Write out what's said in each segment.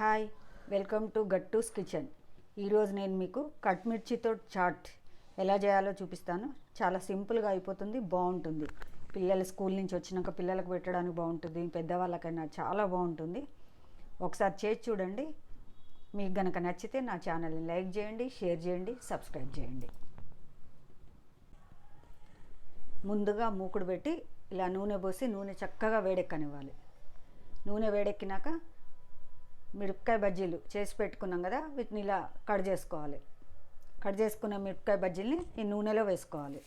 Hi welcome to Gattus kitchen ఈరోజు నేను మీకు కట్ మిర్చితో చాట్ ఎలా చేయాలో చూపిస్తాను. చాలా సింపుల్గా అయిపోతుంది బాగుంటుంది. పిల్లలు స్కూల్ నుంచి వచ్చినాక పిల్లలకు పెట్టడానికి బాగుంటుంది పెద్దవాళ్ళకైనా చాలా బాగుంటుంది. ఒకసారి చేసి చూడండి. మీకు గనక నచ్చితే నా ఛానల్ని లైక్ చేయండి షేర్ చేయండి సబ్స్క్రైబ్ చేయండి. ముందుగా మూకుడు పెట్టి ఇలా నూనె పోసి నూనె చక్కగా వేడెక్కనివ్వాలి. నూనె వేడెక్కినాక మిరపకాయ బజ్జీలు చేసి పెట్టుకున్నాం కదా వీటిని ఇలా కట్ చేసుకోవాలి. కట్ చేసుకున్న మిరపకాయ బజ్జీల్ని ఈ నూనెలో వేసుకోవాలి.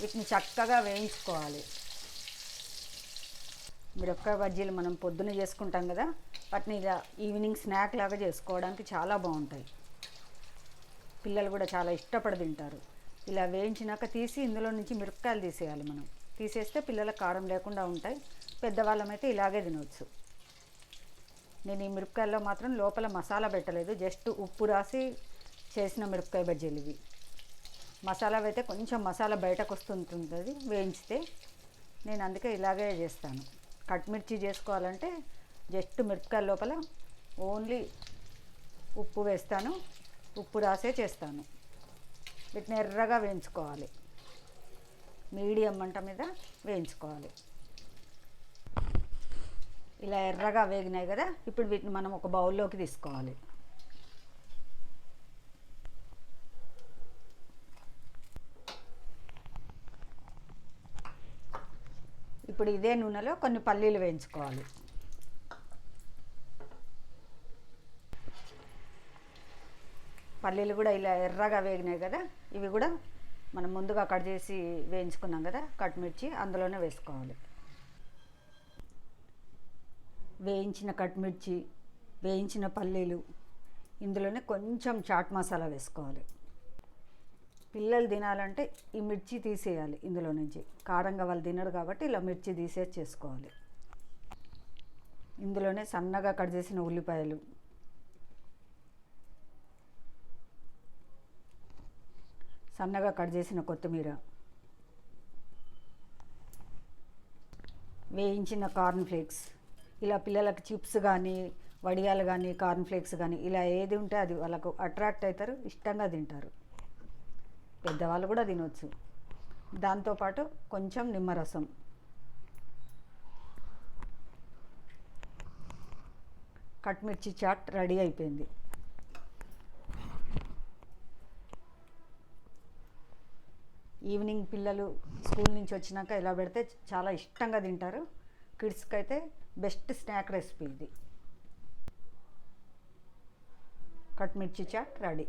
వీటిని చక్కగా వేయించుకోవాలి. మిరపకాయ బజ్జీలు మనం పొద్దున చేసుకుంటాం కదా వాటిని ఇలా ఈవినింగ్ స్నాక్ లాగా చేసుకోవడానికి చాలా బాగుంటాయి. పిల్లలు కూడా చాలా ఇష్టపడి తింటారు. ఇలా వేయించినాక తీసి ఇందులో నుంచి మిరపకాయలు తీసేయాలి మనం. తీసేస్తే పిల్లలకు కారం లేకుండా ఉంటాయి. పెద్దవాళ్ళమైతే ఇలాగే తినవచ్చు నేను ఈ మిరపకాయల్లో మాత్రం లోపల మసాలా పెట్టలేదు. జస్ట్ ఉప్పు రాసి చేసిన మిరపకాయ బజ్జీలు ఇవి. మసాలా అయితే కొంచెం మసాలా బయటకు వస్తుంటుంది వేయించితే నేను అందుకే ఇలాగే చేస్తాను. కట్ మిర్చి చేసుకోవాలంటే జస్ట్ మిరపకాయ లోపల ఓన్లీ ఉప్పు వేస్తాను. ఉప్పు రాసే చేస్తాను. వీటిని ఎర్రగా వేయించుకోవాలి. మీడియం మంట మీద వేయించుకోవాలి. ఇలా ఎర్రగా వేగినాయి కదా ఇప్పుడు వీటిని మనం ఒక బౌల్లోకి తీసుకోవాలి. ఇప్పుడు ఇదే నూనెలో కొన్ని పల్లీలు వేయించుకోవాలి. పల్లీలు కూడా ఇలా ఎర్రగా వేగినాయి కదా ఇవి కూడా మనం ముందుగా కట్ చేసి వేయించుకున్నాం కదా కట్ మిర్చి అందులోనే వేసుకోవాలి. వేయించిన కట్ మిర్చి వేయించిన పల్లీలు ఇందులోనే కొంచెం చాట్ మసాలా వేసుకోవాలి. పిల్లలు తినాలంటే ఈ మిర్చి తీసేయాలి ఇందులో నుంచి. కారంగా వాళ్ళు తినరు కాబట్టి ఇలా మిర్చి తీసేసి చేసుకోవాలి. ఇందులోనే సన్నగా కట్ చేసిన ఉల్లిపాయలు సన్నగా కట్ చేసిన కొత్తిమీర. వేయించిన కార్న్ ఫ్లేక్స్. ఇలా పిల్లలకు చిప్స్ కానీ వడియాలు కానీ కార్న్ ఫ్లేక్స్ కానీ ఇలా ఏది ఉంటే అది వాళ్ళకు అట్రాక్ట్ అవుతారు ఇష్టంగా తింటారు. పెద్దవాళ్ళు కూడా తినవచ్చు దాంతోపాటు కొంచెం నిమ్మరసం. కట్ మిర్చి చాట్ రెడీ అయిపోయింది. ఈవినింగ్ పిల్లలు స్కూల్ నుంచి వచ్చినాక ఇలా పెడితే చాలా ఇష్టంగా తింటారు. కిడ్స్కి అయితే బెస్ట్ స్నాక్ రెసిపీ ఇది. Cut mirchi chaat ready.